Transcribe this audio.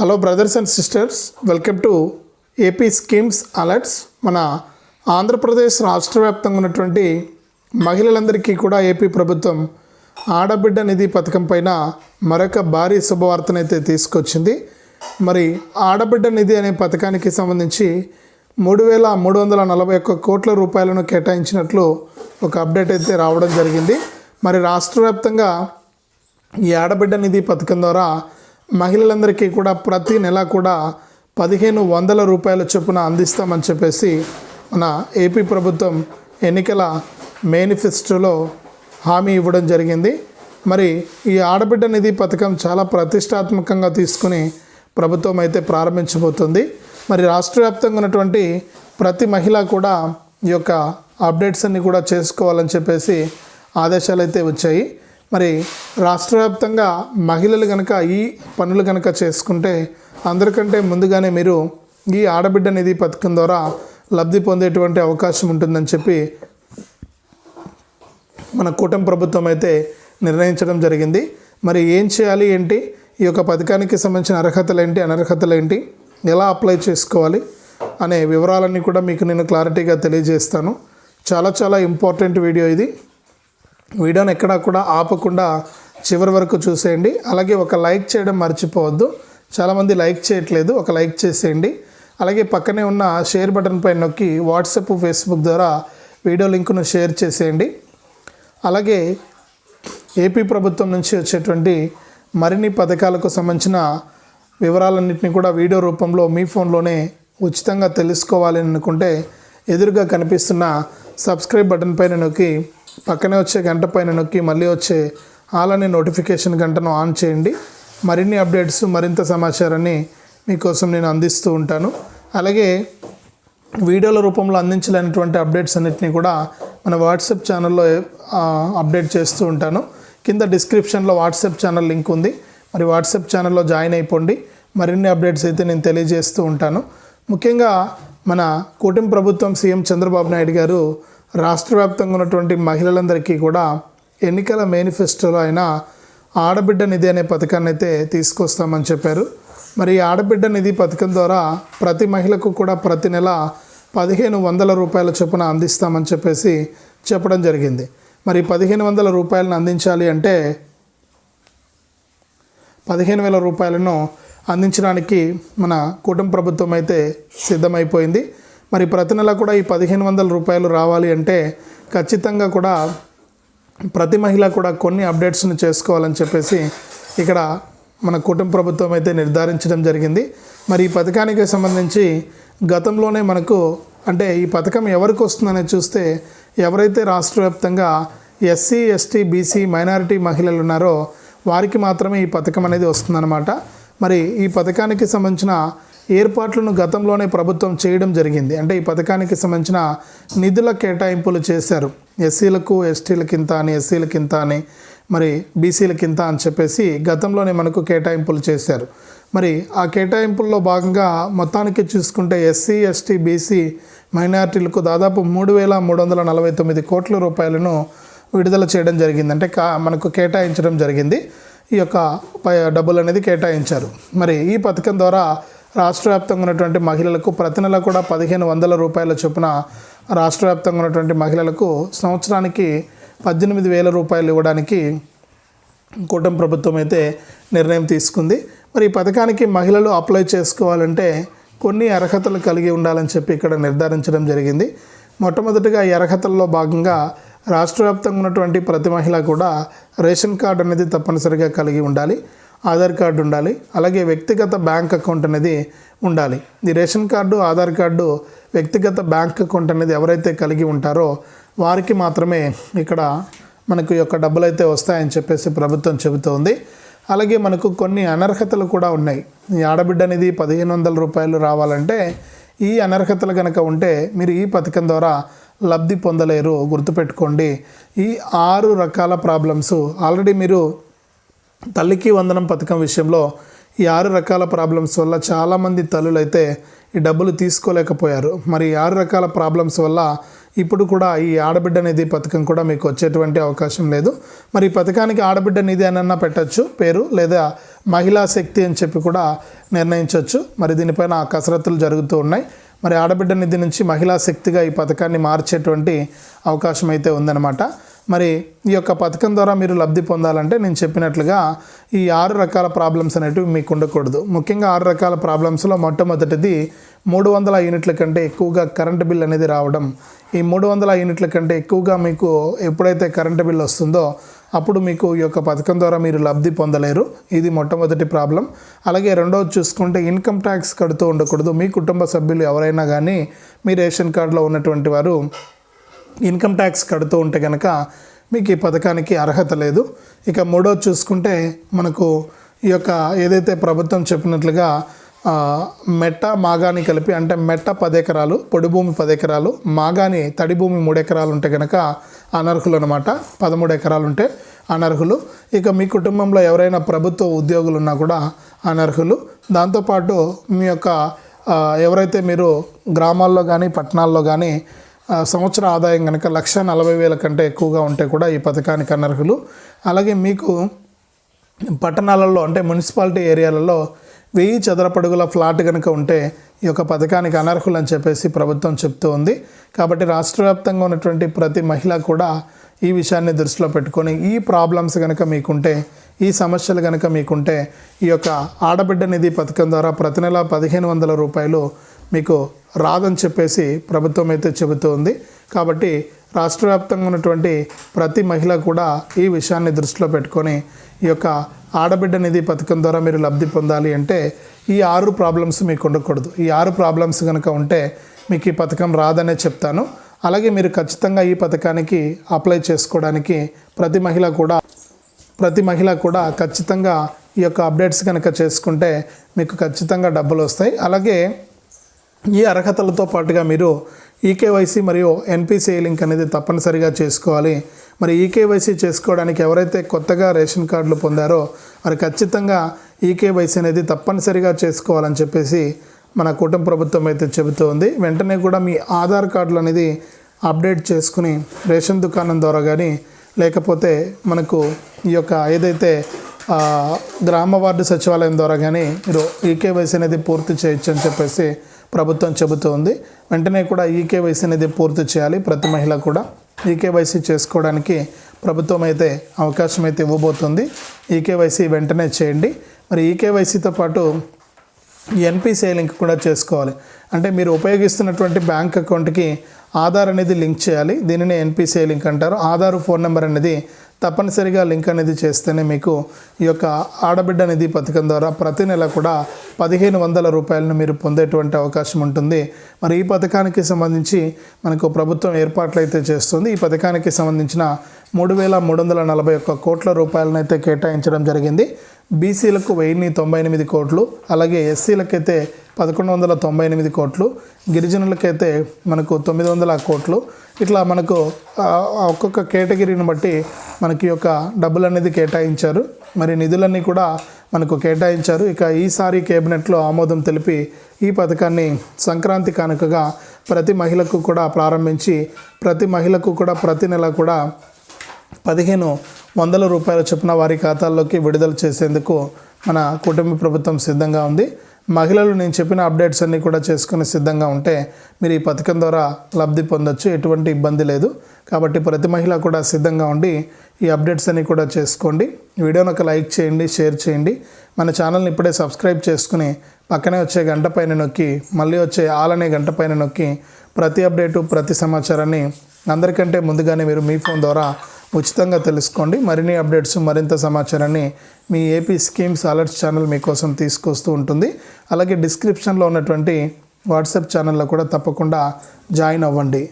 Hello brothers and sisters welcome to AP schemes alerts మన ఆంధ్రప్రదేశ్ రాష్ట్ర వ్యాప్తంగా ఉన్నటువంటి మహిళలందరికీ కూడా ఏపీ ప్రభుత్వం ఆడబిడ్డ నిధి పథకం పైన మరొక భారీ శుభవార్తనైతే తీసుకొచ్చింది. మరి ఆడబిడ్డ నిధి అనే పథకానికి సంబంధించి మూడు వేల మూడు వందల నలభై ఒక్క కోట్ల రూపాయలను కేటాయించినట్లు ఒక అప్డేట్ అయితే రావడం జరిగింది. మరి రాష్ట్ర వ్యాప్తంగా ఈ ఆడబిడ్డ నిధి పథకం ద్వారా మహిళలందరికీ కూడా ప్రతి నెల కూడా పదిహేను వందల రూపాయల చొప్పున అందిస్తామని చెప్పేసి మన ఏపీ ప్రభుత్వం ఎన్నికల మేనిఫెస్టోలో హామీ ఇవ్వడం జరిగింది. మరి ఈ ఆడబిడ్డ నిధి పథకం చాలా ప్రతిష్టాత్మకంగా తీసుకుని ప్రభుత్వం అయితే ప్రారంభించబోతుంది. మరి రాష్ట్ర వ్యాప్తంగా ఉన్నటువంటి ప్రతి మహిళ కూడా ఈ యొక్క అప్డేట్స్ అన్ని కూడా చేసుకోవాలని చెప్పేసి ఆదేశాలు అయితే వచ్చాయి. మరి రాష్ట్ర వ్యాప్తంగా మహిళలు కనుక ఈ పనులు కనుక చేసుకుంటే అందరికంటే ముందుగానే మీరు ఈ ఆడబిడ్డ నిధి పథకం ద్వారా లబ్ధి పొందేటువంటి అవకాశం ఉంటుందని చెప్పి మన కూటమి ప్రభుత్వం అయితే నిర్ణయించడం జరిగింది. మరి ఏం చేయాలి ఏంటి? ఈ యొక్క పథకానికి సంబంధించిన అర్హతలు ఏంటి? అనర్హతలు ఏంటి? ఎలా అప్లై చేసుకోవాలి? అనే వివరాలన్నీ కూడా మీకు నేను క్లారిటీగా తెలియజేస్తాను. చాలా చాలా ఇంపార్టెంట్ వీడియో ఇది. వీడియోని ఎక్కడా కూడా ఆపకుండా చివరి వరకు చూసేయండి. అలాగే ఒక లైక్ చేయడం మర్చిపోవద్దు. చాలామంది లైక్ చేయట్లేదు ఒక లైక్ చేసేయండి. అలాగే పక్కనే ఉన్న షేర్ బటన్ పైన నొక్కి వాట్సాప్ ఫేస్బుక్ ద్వారా వీడియో లింకును షేర్ చేసేయండి. అలాగే ఏపీ ప్రభుత్వం నుంచి వచ్చేటువంటి మరిన్ని పథకాలకు సంబంధించిన వివరాలన్నింటినీ కూడా వీడియో రూపంలో మీ ఫోన్లోనే ఉచితంగా తెలుసుకోవాలి అని అనుకుంటే ఎదురుగా కనిపిస్తున్న సబ్స్క్రైబ్ బటన్ పైన నొక్కి పక్కనే వచ్చే గంట పైన నొక్కి మళ్ళీ వచ్చే ఆల్ నోటిఫికేషన్ గంటను ఆన్ చేయండి. మరిన్ని అప్డేట్స్ మరింత సమాచారాన్ని మీకోసం నేను అందిస్తూ ఉంటాను. అలాగే వీడియోల రూపంలో అందించలేనటువంటి అప్డేట్స్ అన్నిటిని కూడా మన వాట్సాప్ ఛానల్లో అప్డేట్ చేస్తూ ఉంటాను. కింద డిస్క్రిప్షన్లో వాట్సాప్ ఛానల్ లింక్ ఉంది. మరి వాట్సాప్ ఛానల్లో జాయిన్ అయిపోండి. మరిన్ని అప్డేట్స్ అయితే నేను తెలియజేస్తూ ఉంటాను. ముఖ్యంగా మన కూటమి ప్రభుత్వం సీఎం చంద్రబాబు నాయుడు గారు రాష్ట్ర వ్యాప్తంగా ఉన్నటువంటి మహిళలందరికీ కూడా ఎన్నికల మేనిఫెస్టోలో ఆయన ఆడబిడ్డ నిధి అనే పథకాన్ని అయితే తీసుకొస్తామని చెప్పారు. మరి ఈ ఆడబిడ్డ నిధి పథకం ద్వారా ప్రతి మహిళకు కూడా ప్రతి నెల పదిహేను వందల రూపాయల చొప్పున అందిస్తామని చెప్పేసి చెప్పడం జరిగింది. మరి పదిహేను వందల రూపాయలను అందించాలి అంటే పదిహేను వేల రూపాయలను అందించడానికి మన కుటుంబ ప్రభుత్వం అయితే సిద్ధమైపోయింది. మరి ప్రతి నెల కూడా ఈ పదిహేను వందల రూపాయలు రావాలి అంటే ఖచ్చితంగా కూడా ప్రతి మహిళ కూడా కొన్ని అప్డేట్స్ని చేసుకోవాలని చెప్పేసి ఇక్కడ మన కుటుంబ ప్రభుత్వం అయితే నిర్ధారించడం జరిగింది. మరి ఈ పథకానికి సంబంధించి గతంలోనే మనకు అంటే ఈ పథకం ఎవరికి వస్తుందనే చూస్తే ఎవరైతే రాష్ట్ర వ్యాప్తంగా ఎస్సీ ఎస్టీ బీసీ మైనారిటీ మహిళలు ఉన్నారో వారికి మాత్రమే ఈ పథకం అనేది వస్తుందన్నమాట. మరి ఈ పథకానికి సంబంధించిన ఏర్పాట్లను గతంలోనే ప్రభుత్వం చేయడం జరిగింది. అంటే ఈ పథకానికి సంబంధించిన నిధుల కేటాయింపులు చేశారు. ఎస్సీలకు ఎస్టీలకు ఇంత అని ఎస్సీలకు ఇంత అని మరి బీసీలకు ఇంత అని చెప్పేసి గతంలోనే మనకు కేటాయింపులు చేశారు. మరి ఆ కేటాయింపుల్లో భాగంగా మొత్తానికి చూసుకుంటే ఎస్సీ ఎస్టీ బీసీ మైనార్టీలకు దాదాపు మూడు వేల మూడు వందల నలభై తొమ్మిది కోట్ల రూపాయలను విడుదల చేయడం జరిగింది. అంటే కా మనకు కేటాయించడం జరిగింది. ఈ యొక్క ప- డబ్బులు అనేది కేటాయించారు. మరి ఈ పథకం ద్వారా రాష్ట్ర వ్యాప్తంగా ఉన్నటువంటి మహిళలకు ప్రతి నెల కూడా పదిహేను వందల రూపాయల చొప్పున రాష్ట్ర వ్యాప్తంగా ఉన్నటువంటి మహిళలకు సంవత్సరానికి పద్దెనిమిది వేల రూపాయలు ఇవ్వడానికి కూటమి ప్రభుత్వం అయితే నిర్ణయం తీసుకుంది. మరి ఈ పథకానికి మహిళలు అప్లై చేసుకోవాలంటే కొన్ని అర్హతలు కలిగి ఉండాలని చెప్పి ఇక్కడ నిర్ధారించడం జరిగింది. మొట్టమొదటిగా ఈ అర్హతల్లో భాగంగా రాష్ట్ర వ్యాప్తంగా ఉన్నటువంటి ప్రతి మహిళ కూడా రేషన్ కార్డు అనేది తప్పనిసరిగా కలిగి ఉండాలి. ఆధార్ కార్డు ఉండాలి. అలాగే వ్యక్తిగత బ్యాంక్ అకౌంట్ అనేది ఉండాలి. ఈ రేషన్ కార్డు ఆధార్ కార్డు వ్యక్తిగత బ్యాంక్ అకౌంట్ అనేది ఎవరైతే కలిగి ఉంటారో వారికి మాత్రమే ఇక్కడ మనకు యొక్క డబ్బులు అయితే వస్తాయని చెప్పేసి ప్రభుత్వం చెబుతోంది. అలాగే మనకు కొన్ని అనర్హతలు కూడా ఉన్నాయి. ఈ ఆడబిడ్డ అనేది పదిహేను వందల రూపాయలు రావాలంటే ఈ అనర్హతలు కనుక ఉంటే మీరు ఈ పథకం ద్వారా లబ్ధి పొందలేరు. గుర్తుపెట్టుకోండి. ఈ ఆరు రకాల ప్రాబ్లమ్స్ ఆల్రెడీ మీరు తల్లికి వందనం పథకం విషయంలో ఈ ఆరు రకాల ప్రాబ్లమ్స్ వల్ల చాలామంది తల్లులు అయితే ఈ డబ్బులు తీసుకోలేకపోయారు. మరి ఆరు రకాల ప్రాబ్లమ్స్ వల్ల ఇప్పుడు కూడా ఈ ఆడబిడ్డ నిధి పథకం కూడా మీకు వచ్చేటువంటి అవకాశం లేదు. మరి ఈ పథకానికి ఆడబిడ్డ నిధి అనన్నా పెట్టచ్చు పేరు లేదా మహిళా శక్తి అని చెప్పి కూడా నిర్ణయించవచ్చు మరి దీనిపైన కసరత్తులు జరుగుతూ ఉన్నాయి. మరి ఆడబిడ్డ నిధి నుంచి మహిళా శక్తిగా ఈ పథకాన్ని మార్చేటువంటి అవకాశం అయితే ఉందన్నమాట. మరి ఈ యొక్క పథకం ద్వారా మీరు లబ్ధి పొందాలంటే నేను చెప్పినట్లుగా ఈ ఆరు రకాల ప్రాబ్లమ్స్ అనేటివి మీకు ఉండకూడదు. ముఖ్యంగా ఆరు రకాల ప్రాబ్లమ్స్లో మొట్టమొదటిది మూడు వందల యూనిట్ల కంటే ఎక్కువగా కరెంటు బిల్ అనేది రావడం. ఈ మూడు వందల యూనిట్ల కంటే ఎక్కువగా మీకు ఎప్పుడైతే కరెంటు బిల్ వస్తుందో అప్పుడు మీకు ఈ యొక్క పథకం ద్వారా మీరు లబ్ధి పొందలేరు. ఇది మొట్టమొదటి ప్రాబ్లం అలాగే రెండవది చూసుకుంటే ఇన్కమ్ ట్యాక్స్ కడుతూ ఉండకూడదు. మీ కుటుంబ సభ్యులు ఎవరైనా కానీ మీ రేషన్ కార్డులో ఉన్నటువంటి వారు ఇన్కమ్ ట్యాక్స్ కడుతూ ఉంటే కనుక మీకు ఈ పథకానికి అర్హత లేదు. ఇక మూడోది చూసుకుంటే మనకు ఈ యొక్క ఏదైతే ప్రభుత్వం చెప్పినట్లుగా మెట్ట మాగాని కలిపి అంటే మెట్ట పది ఎకరాలు పొడి భూమి పది ఎకరాలు మాగాని తడి భూమి మూడు ఎకరాలు ఉంటే కనుక అనర్హులు అనమాట పదమూడు ఎకరాలు ఉంటే అనర్హులు. ఇక మీ కుటుంబంలో ఎవరైనా ప్రభుత్వ ఉద్యోగులు ఉన్నా కూడా అనర్హులు. దాంతోపాటు మీ యొక్క ఎవరైతే మీరు గ్రామాల్లో కానీ పట్టణాల్లో కానీ సంవత్సర ఆదాయం కనుక లక్ష నలభై వేల కంటే ఎక్కువగా ఉంటే కూడా ఈ పథకానికి అనర్హులు. అలాగే మీకు పట్టణాలలో అంటే మున్సిపాలిటీ ఏరియాలలో వెయ్యి చదరపడుగుల ఫ్లాట్ కనుక ఉంటే ఈ యొక్క పథకానికి అనర్హులు అని చెప్పేసి ప్రభుత్వం చెప్తూ ఉంది. కాబట్టి రాష్ట్ర వ్యాప్తంగా ఉన్నటువంటి ప్రతి మహిళ కూడా ఈ విషయాన్ని దృష్టిలో పెట్టుకొని ఈ ప్రాబ్లమ్స్ కనుక మీకుంటే ఈ సమస్యలు కనుక మీకుంటే ఈ యొక్క ఆడబిడ్డ నిధి పథకం ద్వారా ప్రతి నెల పదిహేను వందల రూపాయలు మీకు రాదని చెప్పేసి ప్రభుత్వం అయితే చెబుతూ ఉంది కాబట్టి రాష్ట్ర వ్యాప్తంగా ఉన్నటువంటి ప్రతి మహిళ కూడా ఈ విషయాన్ని దృష్టిలో పెట్టుకొని ఈ యొక్క ఆడబిడ్డ నిధి పథకం ద్వారా మీరు లబ్ధి పొందాలి అంటే ఈ ఆరు ప్రాబ్లమ్స్ మీకు ఉండకూడదు. ఈ ఆరు ప్రాబ్లమ్స్ కనుక ఉంటే మీకు ఈ పథకం రాదనే చెప్తాను. అలాగే మీరు ఖచ్చితంగా ఈ పథకానికి అప్లై చేసుకోవడానికి ప్రతి మహిళ కూడా ప్రతి మహిళ కూడా ఖచ్చితంగా ఈ యొక్క అప్డేట్స్ కనుక చేసుకుంటే మీకు ఖచ్చితంగా డబ్బులు వస్తాయి. అలాగే ఈ అర్హతలతో పాటుగా మీరు ఈకేవైసీ మరియు ఎన్పిసిఐ లింక్ అనేది తప్పనిసరిగా చేసుకోవాలి. మరి ఈకేవైసీ చేసుకోవడానికి ఎవరైతే కొత్తగా రేషన్ కార్డులు పొందారో మరి ఖచ్చితంగా ఈకేవైసీ అనేది తప్పనిసరిగా చేసుకోవాలని చెప్పేసి మన కుటుంబ ప్రభుత్వం అయితే చెబుతూ ఉంది వెంటనే కూడా మీ ఆధార్ కార్డులు అనేది అప్డేట్ చేసుకుని రేషన్ దుకాణం ద్వారా కానీ లేకపోతే మనకు ఈ యొక్క ఏదైతే గ్రామ వార్డు సచివాలయం ద్వారా కానీ మీరు ఈకేవైసీ అనేది పూర్తి చేయొచ్చు అని చెప్పేసి ప్రభుత్వం చెబుతోంది. వెంటనే కూడా ఈకేవైసీ అనేది పూర్తి చేయాలి. ప్రతి మహిళ కూడా ఈకేవైసీ చేసుకోవడానికి ప్రభుత్వం అయితే అవకాశం అయితే ఇవ్వబోతుంది. ఈకేవైసీ వెంటనే చేయండి. మరి ఈకేవైసీతో పాటు ఎన్పిసిఐ లింక్ కూడా చేసుకోవాలి. అంటే మీరు ఉపయోగిస్తున్నటువంటి బ్యాంక్ అకౌంట్కి ఆధార్ అనేది లింక్ చేయాలి. దీనిని ఎన్పిసిఐ లింక్ అంటారు. ఆధార్ ఫోన్ నెంబర్ అనేది తప్పనిసరిగా లింక్ అనేది చేస్తేనే మీకు ఈ యొక్క ఆడబిడ్డ నిధి పథకం ద్వారా ప్రతి నెల కూడా పదిహేను వందల రూపాయలను మీరు పొందేటువంటి అవకాశం ఉంటుంది. మరి ఈ పథకానికి సంబంధించి మనకు ప్రభుత్వం ఏర్పాట్లు అయితే చేస్తుంది. ఈ పథకానికి సంబంధించిన మూడు వేల మూడు వందల నలభై ఒక్క కోట్ల రూపాయలను అయితే కేటాయించడం జరిగింది. బీసీలకు వెయ్యి తొంభై ఎనిమిది కోట్లు అలాగే ఎస్సీలకైతే పదకొండు వందల తొంభై ఎనిమిది కోట్లు గిరిజనులకైతే మనకు తొమ్మిది వందల కోట్లు ఇట్లా మనకు ఒక్కొక్క కేటగిరీని బట్టి మనకి యొక్క డబ్బులు అనేది కేటాయించారు. మరి నిధులన్నీ కూడా మనకు కేటాయించారు. ఇక ఈసారి కేబినెట్లో ఆమోదం తెలిపి ఈ పథకాన్ని సంక్రాంతి కానుకగా ప్రతి మహిళకు కూడా ప్రారంభించి ప్రతి మహిళకు కూడా ప్రతి నెల కూడా పదిహేను వందల రూపాయల చొప్పున వారి ఖాతాల్లోకి విడుదల చేసేందుకు మన కుటుంబ ప్రభుత్వం సిద్ధంగా ఉంది. మహిళలు నేను చెప్పిన అప్డేట్స్ అన్నీ కూడా చేసుకుని సిద్ధంగా ఉంటే మీరు ఈ పథకం ద్వారా లబ్ధి పొందొచ్చు ఎటువంటి ఇబ్బంది లేదు. కాబట్టి ప్రతి మహిళ కూడా సిద్ధంగా ఉండి ఈ అప్డేట్స్ అన్నీ కూడా చేసుకోండి. వీడియోని ఒక లైక్ చేయండి షేర్ చేయండి. మన ఛానల్ని ఇప్పుడే సబ్స్క్రైబ్ చేసుకుని పక్కనే వచ్చే గంట పైన నొక్కి మళ్ళీ వచ్చే ఆల్ అనే గంట పైన నొక్కి ప్రతి అప్డేటు ప్రతి సమాచారాన్ని అందరికంటే ముందుగానే మీరు మీ ఫోన్ ద్వారా ఉచితంగా తెలుసుకోండి. మరిన్ని అప్డేట్స్ మరింత సమాచారాన్ని మీ ఏపీ స్కీమ్స్ అలర్ట్స్ ఛానల్ మీకోసం తీసుకొస్తూ ఉంటుంది. అలాగే డిస్క్రిప్షన్లో ఉన్నటువంటి వాట్సాప్ ఛానల్లో కూడా తప్పకుండా జాయిన్ అవ్వండి.